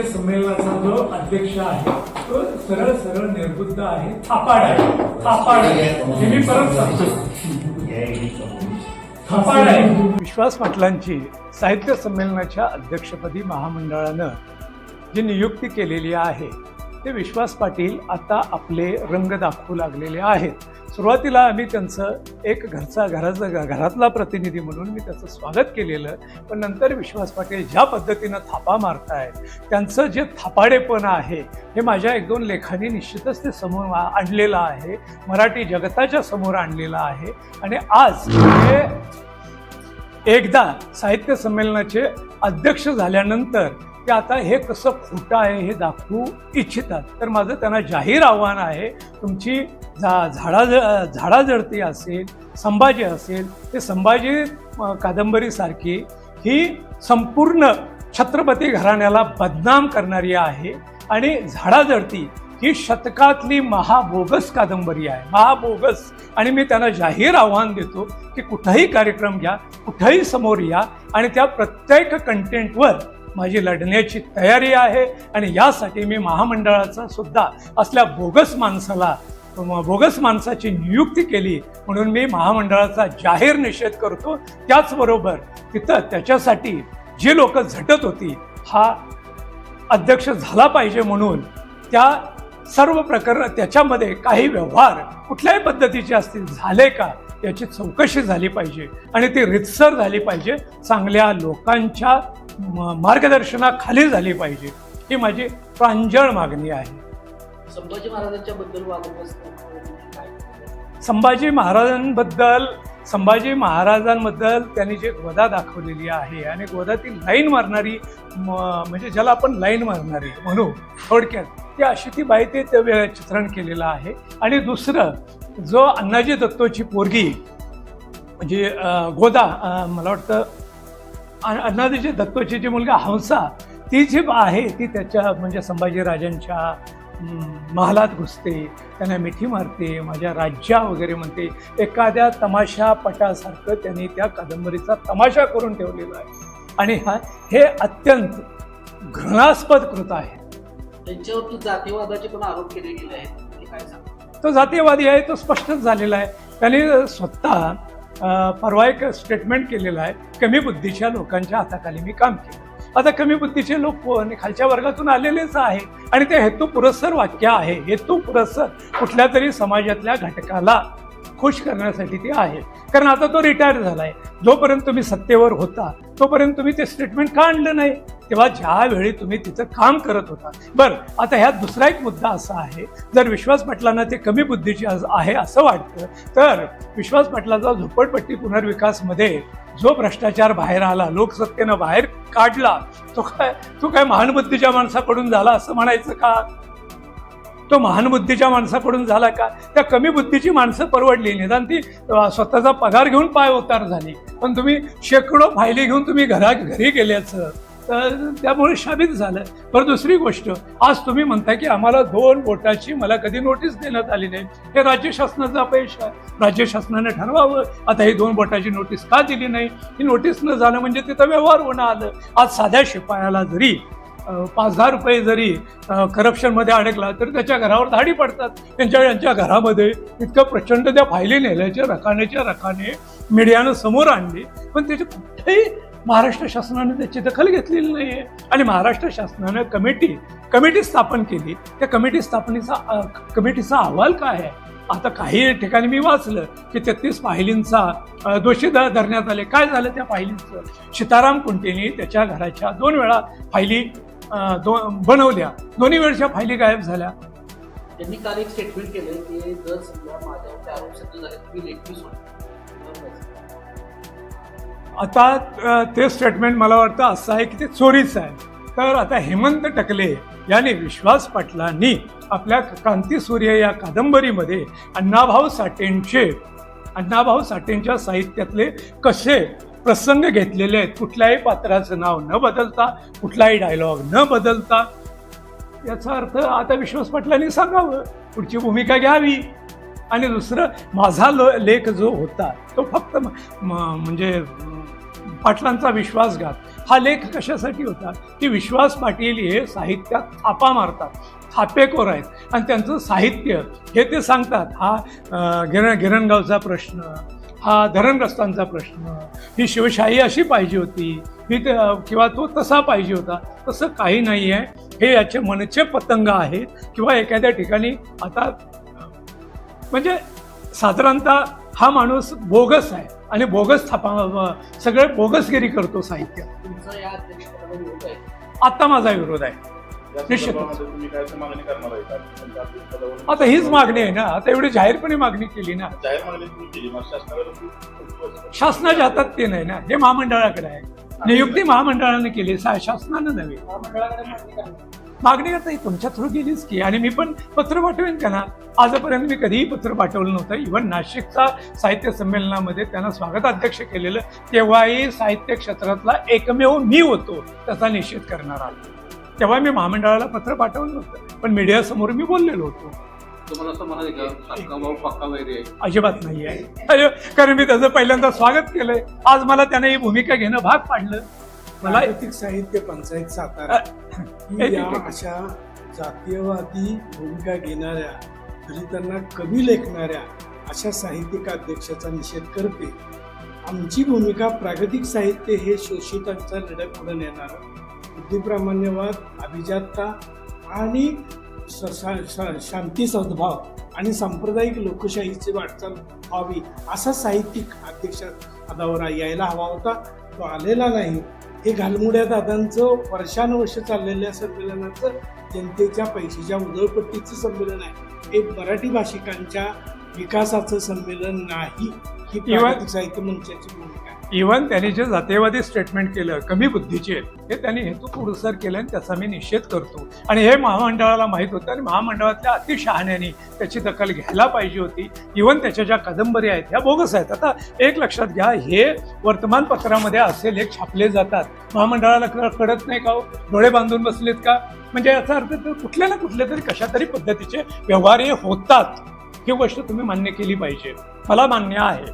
साहित्य संमेलनाचा जो अध्यक्ष आहे तो सरळ सरळ निर्बुद्ध आहे थापाड आहे. थापाड आहे. हे मी परत सांगतो. थापाड आहे. विश्वास पाटलांची साहित्य संमेलनाच्या अध्यक्षपदी महामंडळानं जी नियुक्ती केलेली आहे ते विश्वास पाटील आता आपले रंग दाखवू लागलेले आहेत. सुरुवातीला आम्ही त्यांचं एक घरचा घराचा घरातला प्रतिनिधी म्हणून मी त्याचं स्वागत केलेलं. पण नंतर विश्वास पाटील ज्या पद्धतीनं थापा मारताय त्यांचं जे थापाडेपण आहे हे माझ्या एक दोन लेखांनी निश्चितच ते समोर आणलेलं आहे. मराठी जगताच्या समोर आणलेलं आहे. आणि आज हे एकदा साहित्य संमेलनाचे अध्यक्ष झाल्यानंतर ते आता हे कसं खोटं आहे हे दाखवू इच्छितात. तर माझं त्यांना जाहीर आव्हान आहे तुमची झा झाडा झाडाझडती असेल संभाजी असेल ते संभाजी कादंबरीसारखी ही संपूर्ण छत्रपती घराण्याला बदनाम करणारी आहे आणि झाडाझडती ही शतकातली महाबोगस कादंबरी आहे. महाबोगस. आणि मी त्यांना जाहीर आव्हान देतो की कुठंही कार्यक्रम घ्या कुठंही समोर या आणि त्या प्रत्येक कंटेंटवर माझी लढण्याची तयारी आहे आणि यासाठी मी महामंडळाचा सुद्धा असल्या बोगस माणसाला बोगस माणसाची नियुक्ती केली म्हणून मी महामंडळाचा जाहीर निषेध करतो. त्याचबरोबर तिथं त्याच्यासाठी जी लोक झटत होती हा अध्यक्ष झाला पाहिजे म्हणून त्या सर्व प्रकरण त्याच्यामध्ये काही व्यवहार कुठल्याही पद्धतीचे असतील झाले का याची चौकशी झाली पाहिजे आणि ती रितसर झाली पाहिजे. चांगल्या लोकांच्या मार्गदर्शनाखाली झाली पाहिजे. ही माझी प्रांजळ मागणी आहे. संभाजी महाराजांच्या बद्दल संभाजी महाराजांबद्दल संभाजी महाराजांबद्दल त्यांनी जे गोदा दाखवलेली आहे आणि गोदातील लाईन मारणारी म्हणजे ज्याला आपण लाईन मारणारी म्हणू थोडक्यात ती अशी ती बाई ते चित्रण केलेलं आहे. आणि दुसरं जो अण्णाजी दत्तोची पोरगी म्हणजे गोदा मला वाटतं अ- अण्णाजी दत्तोची जी मुलगा हंसा ती जी आहे ती त्याच्या म्हणजे संभाजीराजांच्या महालात घुसते त्यांना मिठी मारते माझ्या राज्या वगैरे म्हणते. एखाद्या तमाशा पटासारखं त्यांनी त्या कादंबरीचा तमाशा करून ठेवलेला आहे. आणि हा हे अत्यंत घृणास्पद कृत आहे. त्यांच्यावरती जातीवादाचे पण आरोप केले गेले आहेत ते जातीयवादी आहे तो स्पष्टच झालेला आहे. त्यांनी स्वतः परवा एक स्टेटमेंट केलेलं आहे. कमी बुद्धीच्या लोकांच्या हाताखाली मी काम केलं. आता कमी बुद्धीचे लोक खालच्या वर्गातून आलेलेच आहे आणि ते हेतू पुरस्सर वाक्य आहे. हेतू पुरस्सर कुठल्या तरी समाजातल्या घटकाला खुश करण्यासाठी ते आहे. कारण आता तो रिटायर झाला आहे जोपर्यंत तुम्ही सत्तेवर होता तोपर्यंत तुम्ही ते स्टेटमेंट का आणलं नाही? तेव्हा ज्यावेळी तुम्ही तिथं काम करत होता. बरं आता ह्यात दुसरा एक मुद्दा असा आहे. जर विश्वास पाटलांना ते कमी बुद्धीचे आहे असं वाटतं तर विश्वास पाटलाचा झोपडपट्टी पुनर्विकासमध्ये जो भ्रष्टाचार बाहेर आला लोकसत्तेनं बाहेर काढला तो काय तो काय महान बुद्धीच्या माणसाकडून झाला असं म्हणायचं का? तो महान बुद्धीच्या माणसाकडून झाला का? त्या कमी बुद्धीची माणसं परवडली निदान ती स्वतःचा पगार घेऊन पाय उतार झाली. पण तुम्ही शेकडो फायली घेऊन तुम्ही घरा घरी गेल्याचं त्यामुळे शाबित झालं. बरं दुसरी गोष्ट. आज तुम्ही म्हणता की आम्हाला दोन वोटाची मला कधी नोटीस देण्यात आली नाही. हे राज्य शासनाचं अपयश आहे. राज्य शासनाने ठरवावं. आता ही दोन बोटाची नोटीस का दिली नाही? ही नोटीस न झालं म्हणजे तिथं व्यवहार होणं आलं. आज साध्या शिपायाला जरी पाच दहा रुपये जरी करप्शनमध्ये अडकला तर त्याच्या घरावर धाडी पडतात. त्यांच्या यांच्या घरामध्ये इतकं प्रचंड त्या फायली नेल्याच्या रकानेच्या रकाने मीडियानं समोर आणली. पण त्याचे कुठेही महाराष्ट्र शासनाने त्याची दखल घेतलेली नाही आहे आणि महाराष्ट्र शासनानं कमिटी कमिटी स्थापन केली. त्या कमिटी स्थापनेचा कमिटीचा अहवाल काय आहे? आता काही ठिकाणी मी वाचलं की तेहतीस पाहिलींचा दोषी धरण्यात आले. काय झालं त्या पाहिलींचं? सीताराम कुंटेनी त्याच्या घराच्या दोन वेळा फायली बनवल्या दोन्ही वेळच्या फायली गायब झाल्या. त्यांनी काल एक स्टेटमेंट केलं की जर समजा माझ्यावरती आरोप सिद्ध झाले तर मी लेखी सोडतो आता ते स्टेटमेंट मला वाटतं असं आहे की ते चोरीचं आहे. तर आता हेमंत टकले यांनी विश्वास पाटलांनी आपल्या क्रांतीसूर्य या कादंबरीमध्ये अण्णाभाऊ साठेंचे अण्णाभाऊ साठेंच्या साहित्यातले कसे प्रसंग घेतलेले आहेत. कुठल्याही पात्राचं नाव न बदलता कुठलाही डायलॉग न बदलता. याचा अर्थ आता विश्वास पाटलांनी सांगावं. पुढची भूमिका घ्यावी. आणि दुसरं माझा ल लेख जो होता तो फक्त म- म्हणजे पाटलांचा विश्वासघात हा लेख कशासाठी होता? की विश्वास पाटील हे साहित्यात थापा मारतात थापेकोर आहेत. आणि त्यांचं साहित्य हे ते सांगतात. हा गिरण गिरणगावचा प्रश्न हा धरणग्रस्तांचा प्रश्न ही शिवशाही अशी पाहिजे होती. ही किंवा तो तसा पाहिजे होता. तसं काही नाही आहे हे याचे मनचे पतंग आहेत. किंवा एखाद्या ठिकाणी आता म्हणजे साधारणतः हा माणूस बोगस आहे. आणि बोगस थापा सगळे बोगसगिरी करतो साहित्य. तुमचा या अध्यक्षपदाला विरोध आहे. आता माझा विरोध आहे. निश्चित. मागणी करणार आहे? आता हीच मागणी आहे ना. आता एवढी जाहीरपणे मागणी केली ना? जाहीर मागणी शासनाच्या हातात ते नाही ना. हे महामंडळाकडे आहे. नियुक्ती महामंडळाने केली. शासनानं नव्हे. मागणी आता ही तुमच्या थ्रू गेलीच की. आणि मी पण पत्र पाठवेन त्यांना. आजपर्यंत मी कधीही पत्र पाठवलं नव्हतं. इव्हन नाशिकचा साहित्य संमेलनामध्ये त्यांना स्वागताध्यक्ष केलेलं तेव्हाही साहित्य क्षेत्रातला एकमेव मी होतो त्याचा निषेध करणारा तेव्हा मी महामंडळाला पत्र पाठवलं नव्हतं पण मीडियासमोर मी बोललेलो होतो. तुम्हाला असं म्हणाले का? काका भाऊ पक्का वगैरे आहे. अजिबात नाही आहे. अरे, कारण मी त्याचं पहिल्यांदा स्वागत केलंय. आज मला त्याने ही भूमिका घेणं भाग पाडलं. मला जागतिक साहित्य पंचायत सातारा. या. अशा जातीयवादी भूमिका घेणाऱ्या दलितांना कवी लेखणाऱ्या अशा साहित्यिक अध्यक्षाचा निषेध करते. आमची भूमिका प्रागतिक साहित्य हे शोषितांचा लढा पुढे नेणार बुद्धिप्रामाण्यवाद अभिजातता आणि शांती सद्भाव आणि सांप्रदायिक लोकशाहीची वाटचाल व्हावी असा साहित्यिक अध्यक्ष पदावर यायला हवा होता. तो आलेला नाही. हे घालमुड्या दादांचं वर्षानुवर्ष चाललेल्या संमेलनाचं जनतेच्या पैशाच्या उधळपट्टीचं संमेलन आहे. हे मराठी भाषिकांच्या विकासाचं संमेलन नाही. ही साहित्य मंचाची भूमिका आहे. इव्हन त्यांनी जे जातीयवादी स्टेटमेंट केलं कमी बुद्धीचे हे त्यांनी हेतुपुरस्सर केलं आणि त्याचा मी निषेध करतो. आणि हे महामंडळाला माहीत होतं आणि महामंडळातल्या अतिशहाण्याने त्याची दखल घ्यायला पाहिजे होती. इव्हन त्याच्या ज्या कादंबऱ्या आहेत ह्या बोगस आहेत. आता एक लक्षात घ्या हे वर्तमानपत्रामध्ये असे लेख छापले जातात. महामंडळाला कळत नाही का हो? डोळे बांधून बसलेत का? म्हणजे याचा अर्थ तर कुठल्या ना कुठल्या तरी कशा तरी पद्धतीचे व्यवहार हे होतात. ही गोष्ट तुम्ही मान्य केली पाहिजे. मला मान्य आहे.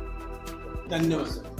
धन्यवाद सर.